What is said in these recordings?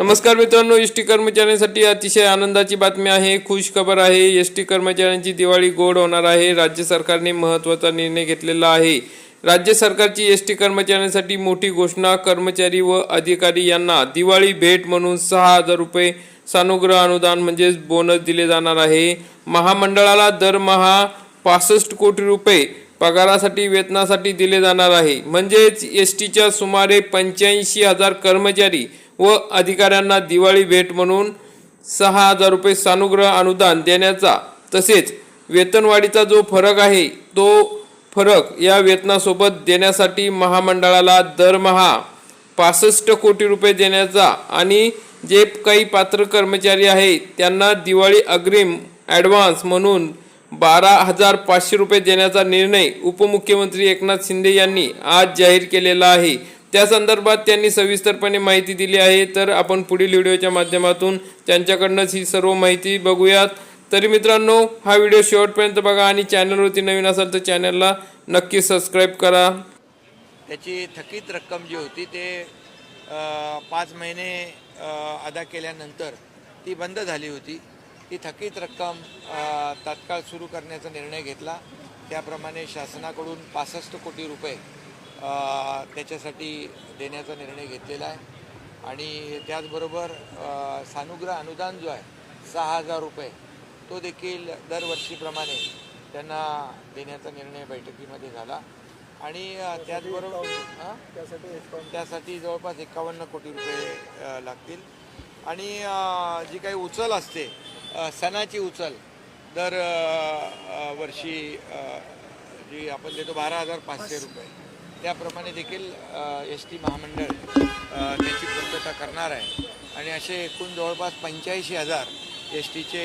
नमस्कार मित्रांनो S T कर्मचाऱ्यांसाठी अतिशय आनंदाची बातमी आहे. खुश खबर आहे एस टी कर्मचाऱ्यांची दिवाळी गोड होणार आहे. राज्य सरकारने महत्त्वाचा निर्णय घेतलेला आहे. राज्य सरकारची एस टी कर्मचाऱ्यांसाठी मोठी घोषणा कर्मचारी व अधिकारी यांना दिवाळी भेट म्हणून सहा हजार रुपये सानुग्रह अनुदान म्हणजेच बोनस दिले जाणार आहे. महामंडळाला दरमहा पासष्ट कोटी रुपये पगारासाठी वेतनासाठी दिले जाणार आहे. म्हणजेच एस टीच्या सुमारे पंच्याऐंशी हजार कर्मचारी व अधिकाऱ्यांना दिवाळी भेट म्हणून सहा हजार रुपये सानुग्रह अनुदान देण्याचा तसेच वेतनवाढीचा जो फरक आहे तो फरक या वेतनासोबत देण्यासाठी महामंडळाला दरमहा पासष्ट कोटी रुपये देण्याचा आणि जे काही पात्र कर्मचारी आहे त्यांना दिवाळी अग्रिम ॲडव्हान्स म्हणून बारा हजार पाचशे रुपये देण्याचा निर्णय उपमुख्यमंत्री एकनाथ शिंदे यांनी आज जाहीर केलेला आहे. त्या संदर्भात त्यांनी सविस्तरपणे माहिती दिली आहे. तर आपण पुढील व्हिडिओच्या माध्यमातून त्यांच्याकडनंच ही सर्व माहिती बघूयात. तरी मित्रांनो हा व्हिडिओ शेवटपर्यंत बघा आणि चॅनलवरती नवीन असाल तर चॅनलला नक्की सबस्क्राईब करा. त्याची थकीत रक्कम जी होती ते पाच महिने अदा केल्यानंतर ती बंद झाली होती. ती थकीत रक्कम तात्काळ सुरू करण्याचा निर्णय घेतला. त्याप्रमाणे शासनाकडून पासष्ट कोटी रुपये त्याच्यासाठी देण्याचा निर्णय घेतलेला आहे. आणि त्याचबरोबर सानुग्रह अनुदान जो आहे सहा हजार रुपये तो देखील दरवर्षीप्रमाणे त्यांना देण्याचा निर्णय बैठकीमध्ये झाला. आणि त्याचबरोबर हां? त्यासाठी जवळपास एकावन्न कोटी रुपये लागतील. आणि जी काही उचल असते सणाची उचल दर वर्षी जी आपण देतो बारा हजार पाचशे रुपये. त्याप्रमाणे देखील एस टी महामंडळ त्याची पूर्तता करणार आहे. आणि असे एकूण जवळपास पंच्याऐंशी हजार एस टीचे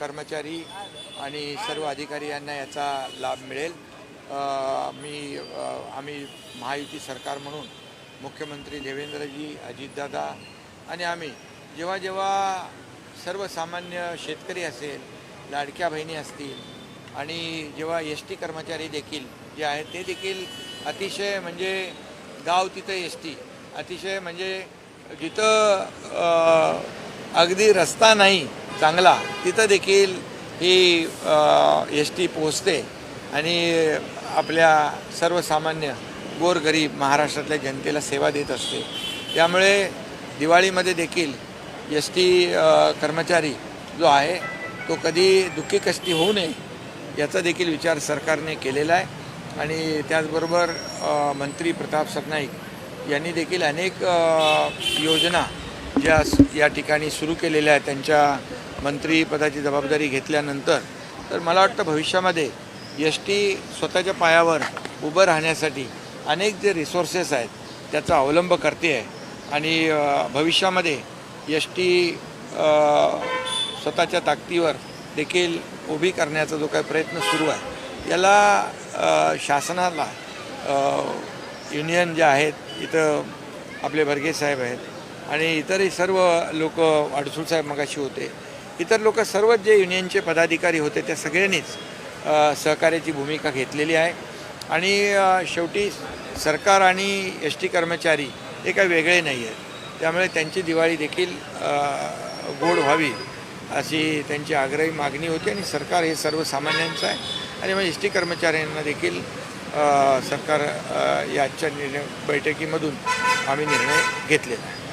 कर्मचारी आणि सर्व अधिकारी यांना याचा लाभ मिळेल. मी आम्ही महायुती सरकार म्हणून मुख्यमंत्री देवेंद्रजी अजितदादा आणि आम्ही जेव्हा जेव्हा सर्वसामान्य शेतकरी असेल लाडक्या बहिणी असतील आणि जेव्हा एस टी कर्मचारी देखील जे आहेत ते देखील अतिशय म्हणजे गाव तिथं एस टी अतिशय म्हणजे जिथं अगदी रस्ता नाही चांगला तिथं देखील ही एस टी पोहोचते. आणि आपल्या सर्वसामान्य गोरगरीब महाराष्ट्रातल्या जनतेला सेवा देत असते. त्यामुळे दिवाळीमध्ये देखील एस टी कर्मचारी जो आहे तो कधी दुःखी कष्टी होऊ नये याचा देखील विचार सरकारने केलेला आहे. आणि त्याचबरोबर मंत्री प्रताप सरनाईक यांनी देखील अनेक योजना ज्या या ठिकाणी सुरू केलेल्या आहेत. त्यांच्या मंत्रीपदाची जबाबदारी घेतल्यानंतर तर मला वाटतं भविष्यामध्ये एस टी स्वतःच्या पायावर उभं राहण्यासाठी अनेक जे रिसोर्सेस आहेत त्याचा अवलंब करते आहे. आणि भविष्यामध्ये एस टी स्वतःच्या ताकदीवर देखील उभी करण्याचा जो काही प्रयत्न सुरू आहे याला शासनाला युनियन जे आहेत इथं आपले भरगे साहेब आहेत आणि इतरही सर्व लोक अडसूळ साहेब मगाशी होते. इतर लोक सर्वच जे युनियनचे पदाधिकारी होते त्या सगळ्यांनीच सहकार्याची भूमिका घेतलेली आहे. आणि शेवटी सरकार आणि एस टी कर्मचारी हे काही वेगळे नाही आहेत. त्यामुळे त्यांची दिवाळी देखील गोड व्हावी अशी त्यांची आग्रही मागणी होती आणि सरकार हे सर्वसामान्यांचं आहे. आणि मग एस टी कर्मचाऱ्यांना देखील सरकार याच्या निर्णय बैठकीमधून आम्ही निर्णय घेतलेला आहे.